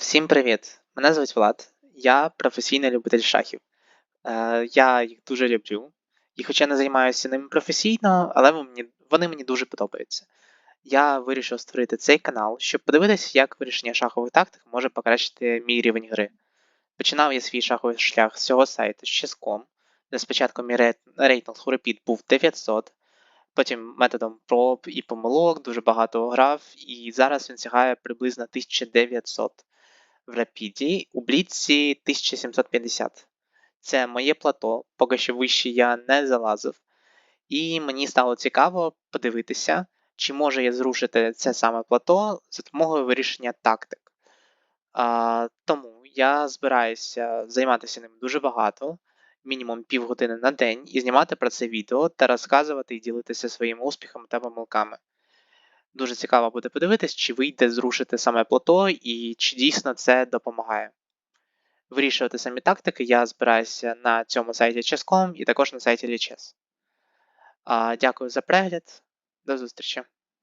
Всім привіт! Мене звуть Влад. Я професійний любитель шахів. Е, я їх дуже люблю. І хоча не займаюся ними професійно, але мені, вони мені дуже подобаються. Я вирішив створити цей канал, щоб подивитися, як вирішення шахових тактик може покращити мій рівень гри. Починав я свій шаховий шлях з цього сайту з Chess.com, де спочатку мій рейтинг у був 900, потім методом проб і помилок дуже багато грав, і зараз він сягає приблизно 1900 в Рапіді, у Бліці 1750. Це моє плато, поки що вище я не залазив. І мені стало цікаво подивитися, чи можу я зрушити це саме плато за допомогою вирішення тактик. А, тому я збираюся займатися ним дуже багато, мінімум півгодини на день, і знімати про це відео та розказувати і ділитися своїми успіхами та помилками. Дуже цікаво буде подивитись, чи вийде зрушити саме плато і чи дійсно це допомагає. Вирішувати самі тактики я збираюся на цьому сайті Chess.com і також на сайті Lichess. Дякую за перегляд. До зустрічі!